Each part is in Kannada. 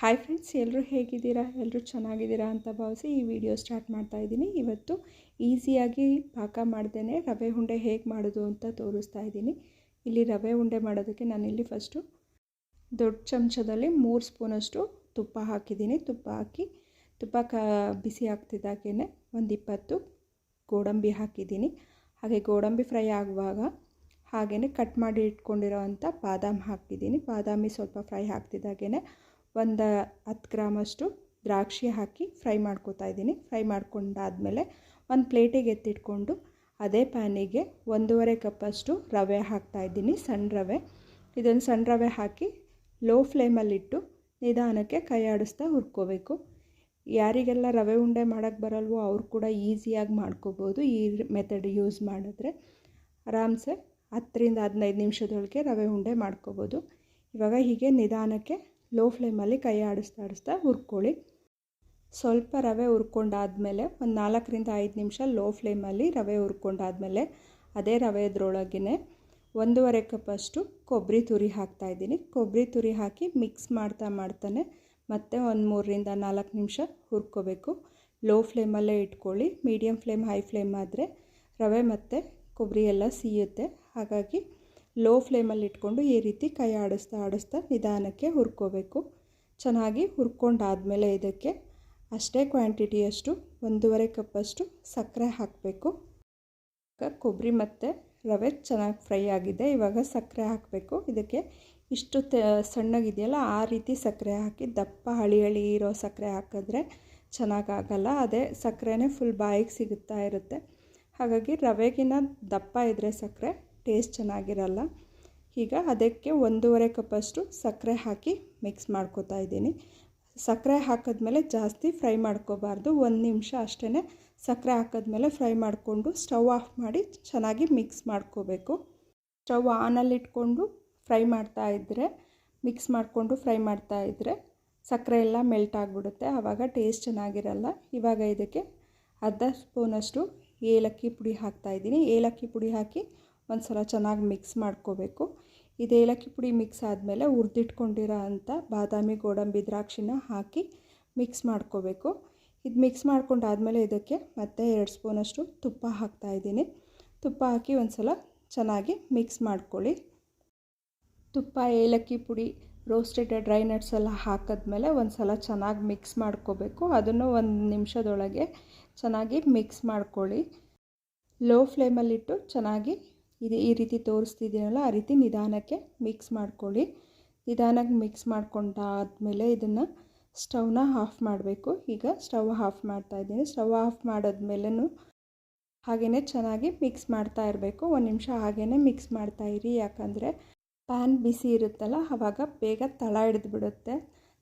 ಹಾಯ್ ಫ್ರೆಂಡ್ಸ್ ಎಲ್ಲರೂ ಹೇಗಿದ್ದೀರಾ? ಎಲ್ಲರೂ ಚೆನ್ನಾಗಿದ್ದೀರಾ ಅಂತ ಭಾವಿಸಿ ಈ ವಿಡಿಯೋ ಸ್ಟಾರ್ಟ್ ಮಾಡ್ತಾ ಇದ್ದೀನಿ. ಇವತ್ತು ಈಸಿಯಾಗಿ ಪಾಕ ಮಾಡ್ದೇ ರವೆ ಉಂಡೆ ಹೇಗೆ ಮಾಡೋದು ಅಂತ ತೋರಿಸ್ತಾ ಇದ್ದೀನಿ. ಇಲ್ಲಿ ರವೆ ಉಂಡೆ ಮಾಡೋದಕ್ಕೆ ನಾನಿಲ್ಲಿ ಫಸ್ಟು ದೊಡ್ಡ ಚಮಚದಲ್ಲಿ ಮೂರು ಸ್ಪೂನಷ್ಟು ತುಪ್ಪ ಹಾಕಿದ್ದೀನಿ. ತುಪ್ಪ ಹಾಕಿ, ತುಪ್ಪ ಕ, ಬಿಸಿ ಆಗ್ತಿದ್ದಾಗೇ ಒಂದು ಇಪ್ಪತ್ತು ಗೋಡಂಬಿ ಹಾಕಿದ್ದೀನಿ. ಹಾಗೆ ಗೋಡಂಬಿ ಫ್ರೈ ಆಗುವಾಗ ಹಾಗೆಯೇ ಕಟ್ ಮಾಡಿ ಇಟ್ಕೊಂಡಿರೋ ಅಂಥ ಬಾದಾಮಿ ಹಾಕಿದ್ದೀನಿ. ಬಾದಾಮಿ ಸ್ವಲ್ಪ ಫ್ರೈ ಆಗ್ತಿದ್ದಾಗೇ ಒಂದು ಹತ್ತು ಗ್ರಾಮಷ್ಟು ದ್ರಾಕ್ಷಿ ಹಾಕಿ ಫ್ರೈ ಮಾಡ್ಕೋತಾ ಇದ್ದೀನಿ. ಫ್ರೈ ಮಾಡ್ಕೊಂಡಾದಮೇಲೆ ಒಂದು ಪ್ಲೇಟಿಗೆ ಎತ್ತಿಟ್ಕೊಂಡು ಅದೇ ಪ್ಯಾನಿಗೆ ಒಂದೂವರೆ ಕಪ್ಪಷ್ಟು ರವೆ ಹಾಕ್ತಾಯಿದ್ದೀನಿ ಸಣ್ಣ ರವೆ. ಇದೊಂದು ಸಣ್ಣ ರವೆ ಹಾಕಿ ಲೋ ಫ್ಲೇಮಲ್ಲಿಟ್ಟು ನಿಧಾನಕ್ಕೆ ಕೈ ಆಡಿಸ್ತಾ ಹುರ್ಕೋಬೇಕು. ಯಾರಿಗೆಲ್ಲ ರವೆ ಉಂಡೆ ಮಾಡೋಕ್ಕೆ ಬರಲ್ವೋ ಅವ್ರು ಕೂಡ ಈಸಿಯಾಗಿ ಮಾಡ್ಕೋಬೋದು ಈ ಮೆಥಡ್ ಯೂಸ್ ಮಾಡಿದ್ರೆ. ಆರಾಮ್ಸೆ ಹತ್ತರಿಂದ ಹದಿನೈದು ನಿಮಿಷದೊಳಗೆ ರವೆ ಉಂಡೆ ಮಾಡ್ಕೋಬೋದು. ಇವಾಗ ಹೀಗೆ ನಿಧಾನಕ್ಕೆ ಲೋ ಫ್ಲೇಮಲ್ಲಿ ಕೈ ಆಡಿಸ್ತಾ ಆಡಿಸ್ತಾ ಹುರ್ಕೊಳ್ಳಿ. ಸ್ವಲ್ಪ ರವೆ ಹುರ್ಕೊಂಡಾದಮೇಲೆ ಒಂದು ನಾಲ್ಕರಿಂದ ಐದು ನಿಮಿಷ ಲೋ ಫ್ಲೇಮಲ್ಲಿ ರವೆ ಹುರ್ಕೊಂಡಾದಮೇಲೆ ಅದೇ ರವೆದ್ರೊಳಗೇ ಒಂದೂವರೆ ಕಪ್ಪಷ್ಟು ಕೊಬ್ಬರಿ ತುರಿ ಹಾಕ್ತಾಯಿದ್ದೀನಿ ಕೊಬ್ಬರಿ ತುರಿ ಹಾಕಿ ಮಿಕ್ಸ್ ಮಾಡ್ತಾ ಮಾಡ್ತಾನೆ ಮತ್ತೆ ಒಂದು ಮೂರರಿಂದ ನಾಲ್ಕು ನಿಮಿಷ ಹುರ್ಕೋಬೇಕು. ಲೋ ಫ್ಲೇಮಲ್ಲೇ ಇಟ್ಕೊಳ್ಳಿ. ಮೀಡಿಯಮ್ ಫ್ಲೇಮ್ ಹೈ ಫ್ಲೇಮ್ ಆದರೆ ರವೆ ಮತ್ತು ಕೊಬ್ಬರಿ ಎಲ್ಲ ಸೀಯುತ್ತೆ. ಹಾಗಾಗಿ ಲೋ ಫ್ಲೇಮಲ್ಲಿ ಇಟ್ಕೊಂಡು ಈ ರೀತಿ ಕೈ ಆಡಿಸ್ತಾ ಆಡಿಸ್ತಾ ನಿಧಾನಕ್ಕೆ ಹುರ್ಕೋಬೇಕು. ಚೆನ್ನಾಗಿ ಹುರ್ಕೊಂಡಾದಮೇಲೆ ಇದಕ್ಕೆ ಅಷ್ಟೇ ಕ್ವಾಂಟಿಟಿಯಷ್ಟು, ಒಂದೂವರೆ ಕಪ್ಪಷ್ಟು ಸಕ್ಕರೆ ಹಾಕಬೇಕು. ಕೊಬ್ಬರಿ ಮತ್ತು ರವೆ ಚೆನ್ನಾಗಿ ಫ್ರೈ ಆಗಿದೆ. ಇವಾಗ ಸಕ್ಕರೆ ಹಾಕಬೇಕು. ಇದಕ್ಕೆ ಇಷ್ಟು ತ, ಸಣ್ಣಗಿದೆಯಲ್ಲ ಆ ರೀತಿ ಸಕ್ಕರೆ ಹಾಕಿ ದಪ್ಪ, ಹಳಿ ಹಳಿ ಇರೋ ಸಕ್ಕರೆ ಹಾಕಿದ್ರೆ ಚೆನ್ನಾಗಾಗಲ್ಲ. ಅದೇ ಸಕ್ಕರೆನೇ ಫುಲ್ ಬಾಯಿಗೆ ಸಿಗುತ್ತಾ ಇರುತ್ತೆ. ಹಾಗಾಗಿ ರವೆಗಿನ ದಪ್ಪ ಇದ್ದರೆ ಸಕ್ಕರೆ ಟೇಸ್ಟ್ ಚೆನ್ನಾಗಿರಲ್ಲ. ಈಗ ಅದಕ್ಕೆ ಒಂದೂವರೆ ಕಪ್ಪಷ್ಟು ಸಕ್ಕರೆ ಹಾಕಿ ಮಿಕ್ಸ್ ಮಾಡ್ಕೋತಾ ಇದ್ದೀನಿ. ಸಕ್ಕರೆ ಹಾಕಿದ್ಮೇಲೆ ಜಾಸ್ತಿ ಫ್ರೈ ಮಾಡ್ಕೋಬಾರ್ದು. ಒಂದು ನಿಮಿಷ ಅಷ್ಟೇ ಸಕ್ಕರೆ ಹಾಕಿದ್ಮೇಲೆ ಫ್ರೈ ಮಾಡಿಕೊಂಡು ಸ್ಟವ್ ಆಫ್ ಮಾಡಿ ಚೆನ್ನಾಗಿ ಮಿಕ್ಸ್ ಮಾಡ್ಕೋಬೇಕು. ಸ್ಟವ್ ಆನಲ್ಲಿ ಇಟ್ಕೊಂಡು ಫ್ರೈ ಮಾಡ್ತಾ ಇದ್ದರೆ ಮಿಕ್ಸ್ ಮಾಡಿಕೊಂಡು ಫ್ರೈ ಮಾಡ್ತಾ ಇದ್ದರೆ ಸಕ್ಕರೆ ಎಲ್ಲ ಮೆಲ್ಟ್ ಆಗಿಬಿಡುತ್ತೆ. ಆವಾಗ ಟೇಸ್ಟ್ ಚೆನ್ನಾಗಿರಲ್ಲ. ಇವಾಗ ಇದಕ್ಕೆ ಅರ್ಧ ಸ್ಪೂನಷ್ಟು ಏಲಕ್ಕಿ ಪುಡಿ ಹಾಕ್ತಾಯಿದ್ದೀನಿ ಏಲಕ್ಕಿ ಪುಡಿ ಹಾಕಿ ಒಂದು ಸಲ ಚೆನ್ನಾಗಿ ಮಿಕ್ಸ್ ಮಾಡ್ಕೋಬೇಕು. ಇದು ಏಲಕ್ಕಿ ಪುಡಿ ಮಿಕ್ಸ್ ಆದಮೇಲೆ ಹುರಿದಿಟ್ಕೊಂಡಿರೋ ಅಂಥ ಬಾದಾಮಿ, ಗೋಡಂಬಿ, ದ್ರಾಕ್ಷಿನ ಹಾಕಿ ಮಿಕ್ಸ್ ಮಾಡ್ಕೋಬೇಕು. ಇದು ಮಿಕ್ಸ್ ಮಾಡ್ಕೊಂಡಾದಮೇಲೆ ಇದಕ್ಕೆ ಮತ್ತೆ ಎರಡು ಸ್ಪೂನಷ್ಟು ತುಪ್ಪ ಹಾಕ್ತಾಯಿದ್ದೀನಿ ತುಪ್ಪ ಹಾಕಿ ಒಂದು ಸಲ ಚೆನ್ನಾಗಿ ಮಿಕ್ಸ್ ಮಾಡ್ಕೊಳ್ಳಿ. ತುಪ್ಪ, ಏಲಕ್ಕಿ ಪುಡಿ, ರೋಸ್ಟೆಡ್ ಡ್ರೈ ನಟ್ಸ್ ಎಲ್ಲ ಹಾಕಿದ್ಮೇಲೆ ಒಂದು ಸಲ ಚೆನ್ನಾಗಿ ಮಿಕ್ಸ್ ಮಾಡ್ಕೋಬೇಕು. ಅದನ್ನು ಒಂದು ನಿಮಿಷದೊಳಗೆ ಚೆನ್ನಾಗಿ ಮಿಕ್ಸ್ ಮಾಡ್ಕೊಳ್ಳಿ. ಲೋ ಫ್ಲೇಮಲ್ಲಿಟ್ಟು ಚೆನ್ನಾಗಿ ಇದು, ಈ ರೀತಿ ತೋರಿಸ್ತಿದ್ದೀನಲ್ಲ, ಆ ರೀತಿ ನಿಧಾನಕ್ಕೆ ಮಿಕ್ಸ್ ಮಾಡ್ಕೊಳ್ಳಿ. ನಿಧಾನಕ್ಕೆ ಮಿಕ್ಸ್ ಮಾಡ್ಕೊಂಡಾದ್ಮೇಲೆ ಇದನ್ನು ಸ್ಟವ್ನ ಆಫ್ ಮಾಡಬೇಕು. ಈಗ ಸ್ಟವ್ ಆಫ್ ಮಾಡ್ತಾ ಇದ್ದೀನಿ. ಸ್ಟವ್ ಆಫ್ ಮಾಡಿದ್ಮೇಲೂ ಹಾಗೆಯೇ ಚೆನ್ನಾಗಿ ಮಿಕ್ಸ್ ಮಾಡ್ತಾ ಇರಬೇಕು. ಒಂದು ನಿಮಿಷ ಹಾಗೆಯೇ ಮಿಕ್ಸ್ ಮಾಡ್ತಾ ಇರಿ. ಯಾಕಂದರೆ ಪ್ಯಾನ್ ಬಿಸಿ ಇರುತ್ತಲ್ಲ ಆವಾಗ ಬೇಗ ತಳ ಹಿಡಿದ್ಬಿಡುತ್ತೆ.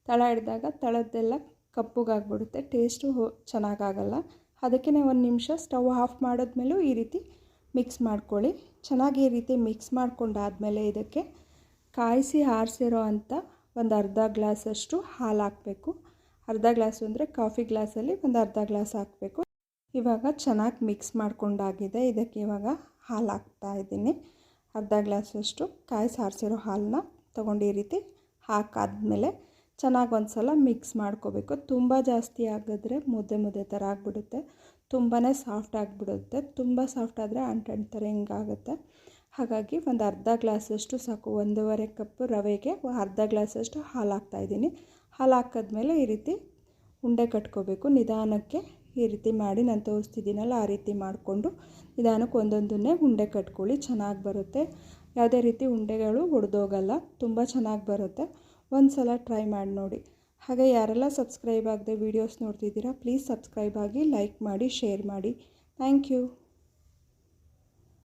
ತಳ ಹಿಡಿದಾಗ ತಳದ್ದೆಲ್ಲ ಕಪ್ಪುಗಾಗ್ಬಿಡುತ್ತೆ. ಟೇಸ್ಟು ಚೆನ್ನಾಗಾಗಲ್ಲ. ಅದಕ್ಕೆ ಒಂದು ನಿಮಿಷ ಸ್ಟವ್ ಆಫ್ ಮಾಡಿದ್ಮೇಲೂ ಈ ರೀತಿ ಮಿಕ್ಸ್ ಮಾಡ್ಕೊಳ್ಳಿ. ಚೆನ್ನಾಗಿ ಈ ರೀತಿ ಮಿಕ್ಸ್ ಮಾಡ್ಕೊಂಡಾದಮೇಲೆ ಇದಕ್ಕೆ ಕಾಯಿಸಿ ಆರಿಸಿರೋ ಅಂಥ ಒಂದು ಅರ್ಧ ಗ್ಲಾಸಷ್ಟು ಹಾಲು ಹಾಕಬೇಕು. ಅರ್ಧ ಗ್ಲಾಸು ಅಂದರೆ ಕಾಫಿ ಗ್ಲಾಸಲ್ಲಿ ಒಂದು ಅರ್ಧ ಗ್ಲಾಸ್ ಹಾಕಬೇಕು. ಇವಾಗ ಚೆನ್ನಾಗಿ ಮಿಕ್ಸ್ ಮಾಡ್ಕೊಂಡಾಗಿದೆ. ಇದಕ್ಕೆ ಇವಾಗ ಹಾಲು ಹಾಕ್ತಾ ಇದ್ದೀನಿ. ಅರ್ಧ ಗ್ಲಾಸಷ್ಟು ಕಾಯಿ ಸಾರಿಸಿರೋ ಹಾಲನ್ನ ತೊಗೊಂಡು ಈ ರೀತಿ ಹಾಕಾದ್ಮೇಲೆ ಚೆನ್ನಾಗಿ ಒಂದು ಸಲ ಮಿಕ್ಸ್ ಮಾಡ್ಕೋಬೇಕು. ತುಂಬ ಜಾಸ್ತಿ ಆಗಿದ್ರೆ ಮುದ್ದೆ ಮುದ್ದೆ ಥರ ಆಗಿಬಿಡುತ್ತೆ. ತುಂಬಾ ಸಾಫ್ಟ್ ಆಗಿಬಿಡುತ್ತೆ. ತುಂಬ ಸಾಫ್ಟ್ ಆದರೆ ಅಂಟಂಟ್ತಾರೆ ಹಿಂಗಾಗುತ್ತೆ. ಹಾಗಾಗಿ ಒಂದು ಅರ್ಧ ಗ್ಲಾಸಷ್ಟು ಸಾಕು, ಒಂದೂವರೆ ಕಪ್ ರವೆಗೆ ಅರ್ಧ ಗ್ಲಾಸಷ್ಟು ಹಾಲು ಹಾಕ್ತಾಯಿದ್ದೀನಿ ಹಾಲು ಹಾಕಿದ್ಮೇಲೆ ಈ ರೀತಿ ಉಂಡೆ ಕಟ್ಕೋಬೇಕು. ನಿಧಾನಕ್ಕೆ ಈ ರೀತಿ ಮಾಡಿ ನಾನು ತೋರಿಸ್ತಿದ್ದೀನಲ್ಲ, ಆ ರೀತಿ ಮಾಡಿಕೊಂಡು ನಿಧಾನಕ್ಕೆ ಒಂದೊಂದನ್ನೇ ಉಂಡೆ ಕಟ್ಕೊಳ್ಳಿ, ಚೆನ್ನಾಗಿ ಬರುತ್ತೆ. ಯಾವುದೇ ರೀತಿ ಉಂಡೆಗಳು ಒಡೆದೋಗಲ್ಲ, ತುಂಬ ಚೆನ್ನಾಗಿ ಬರುತ್ತೆ. ಒಂದು ಸಲ ಟ್ರೈ ಮಾಡಿ ನೋಡಿ. ಹಾಗೆ ಯಾರೆಲ್ಲ ಸಬ್ಸ್ಕ್ರೈಬ್ ಆಗದೆ ವೀಡಿಯೋಸ್ ನೋಡ್ತಿದ್ದೀರಾ ಪ್ಲೀಸ್ ಸಬ್ಸ್ಕ್ರೈಬ್ ಆಗಿ ಲೈಕ್ ಮಾಡಿ ಶೇರ್ ಮಾಡಿ. Thank you